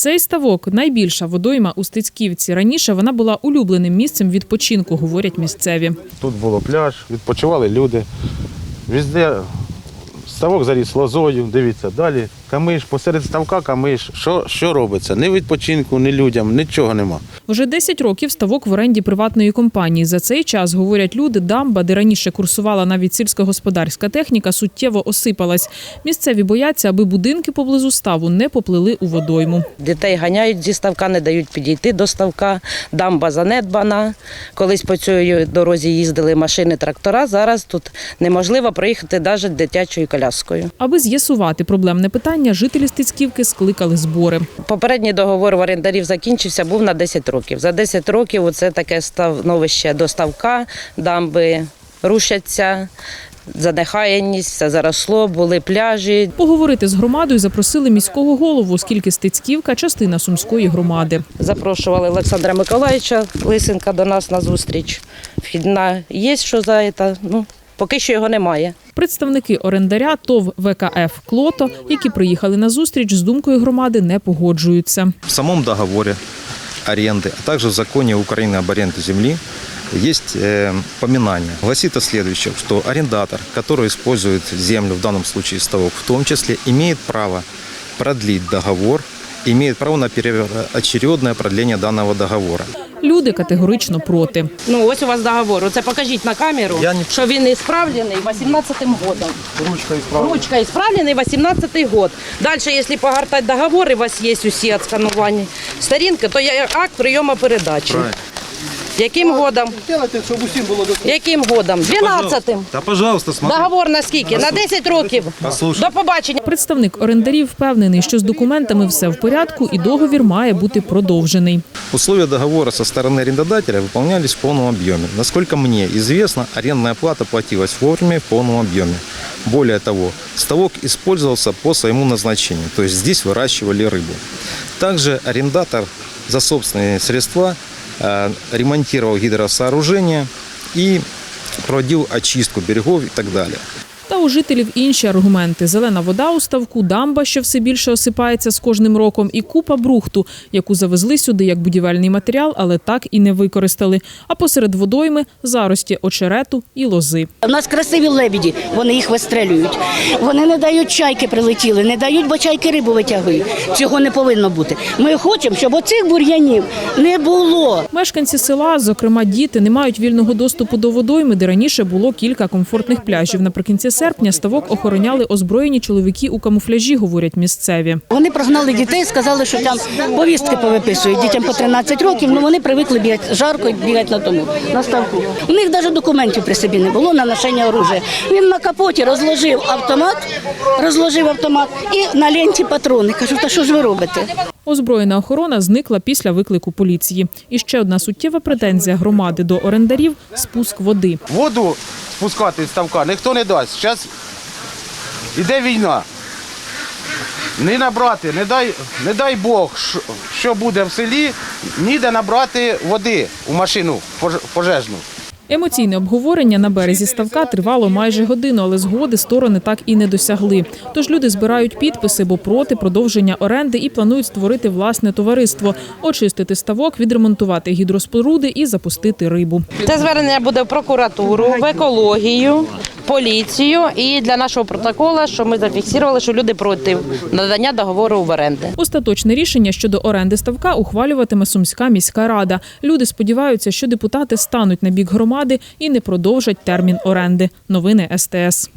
Цей ставок найбільша водойма у Стецьківці. Раніше вона була улюбленим місцем відпочинку, говорять місцеві. Тут було пляж, відпочивали люди. Візде ставок заріс лозою, дивіться, далі камиш, посеред ставка камиш. Що, що робиться? Ні відпочинку, ні людям, нічого нема. Вже 10 років ставок в оренді приватної компанії. За цей час, говорять люди, дамба, де раніше курсувала навіть сільськогосподарська техніка, суттєво осипалась. Місцеві бояться, аби будинки поблизу ставу не поплили у водойму. Дітей ганяють зі ставка, не дають підійти до ставка. Дамба занедбана. Колись по цій дорозі їздили машини, трактора. Зараз тут неможливо проїхати навіть дитячою коляскою. Аби з'ясувати проблемне питання, жителі Стецьківки скликали збори. Попередній договор в орендарів закінчився, був на 10 років. За 10 років це таке становище до ставка, дамби рушаться, занехаяність, все заросло, були пляжі. Поговорити з громадою запросили міського голову, оскільки Стецьківка – частина сумської громади. Запрошували Олександра Миколаївича Лисенка до нас на зустріч. Вхідна є, що за це, ну, поки що його немає. Представники орендаря ТОВ ВКФ «Клото», які приїхали на зустріч з думкою громади, не погоджуються. В самом договоре аренды, а также в законе Украины об аренде земли есть э, поминание. Гласит о следующем, что арендатор, который использует землю, в данном случае ставок, в том числе имеет право продлить договор, имеет право на очередное продление данного договора. Люди категорично проти. Ну, ось у вас договор. Оце покажіть на камеру, Я не- що він ісправлений 18-м годом. Ручка ісправлена. Ручка ісправлений 18-й год. Далі, якщо погортати договори, у вас є усі відскановані сторінки, то є акт прийому передачі Яким годом? Яким годом? 12-м. Да, пожалуйста, смотрите. Договор на скільки? На 10 років. Послушай. До побачення. Представник орендарів впевнений, що з документами все в порядку і договір має бути продовжений. Условия договора со стороны арендодателя выполнялись в полном объеме. Насколько мне известно, арендная плата платилась вовремя и в полном объеме. Более того, ставок использовался по своему назначению, то есть здесь выращивали рыбу. Также арендатор за собственные средства э, ремонтировал гидросооружения и проводил очистку берегов и так далее. У жителів інші аргументи: зелена вода у ставку, дамба, що все більше осипається з кожним роком, і купа брухту, яку завезли сюди як будівельний матеріал, але так і не використали. А посеред водойми зарості очерету і лози. У нас красиві лебіді, вони їх вистрелюють. Вони не дають чайки прилетіли, не дають, бо чайки рибу витягують. Цього не повинно бути. Ми хочемо, щоб оцих бур'янів не було. Мешканці села, зокрема діти, не мають вільного доступу до водойми, де раніше було кілька комфортних пляжів. Наприкінці серпня ставок охороняли озброєні чоловіки у камуфляжі, говорять місцеві. Вони прогнали дітей, сказали, що там повістки повиписують дітям по 13 років. Ну вони привикли бігати жарко і бігати на тому на ставку. У них навіть документів при собі не було на ношення оружия. Він на капоті розложив автомат, розложив автомат і на ленті патрони. Кажу, та що ж ви робите? Озброєна охорона зникла після виклику поліції. І ще одна суттєва претензія громади до орендарів спуск води. Воду спускати з ставка ніхто не дасть. Зараз іде війна. Не набрати, не дай, не дай Бог, що- буде в селі, ніде набрати води у машину пож- пожежну. Емоційне обговорення на березі ставка тривало майже годину, але згоди сторони так і не досягли. Тож люди збирають підписи, бо проти продовження оренди і планують створити власне товариство, очистити ставок, відремонтувати гідроспоруди і запустити рибу. Це звернення буде в прокуратуру, в екологію, поліцію і для нашого протоколу, що ми зафіксували, що люди проти надання договору в оренди. Остаточне рішення щодо оренди ставка ухвалюватиме Сумська міська рада. Люди сподіваються, що депутати стануть на бік громади і не продовжать термін оренди. Новини СТС.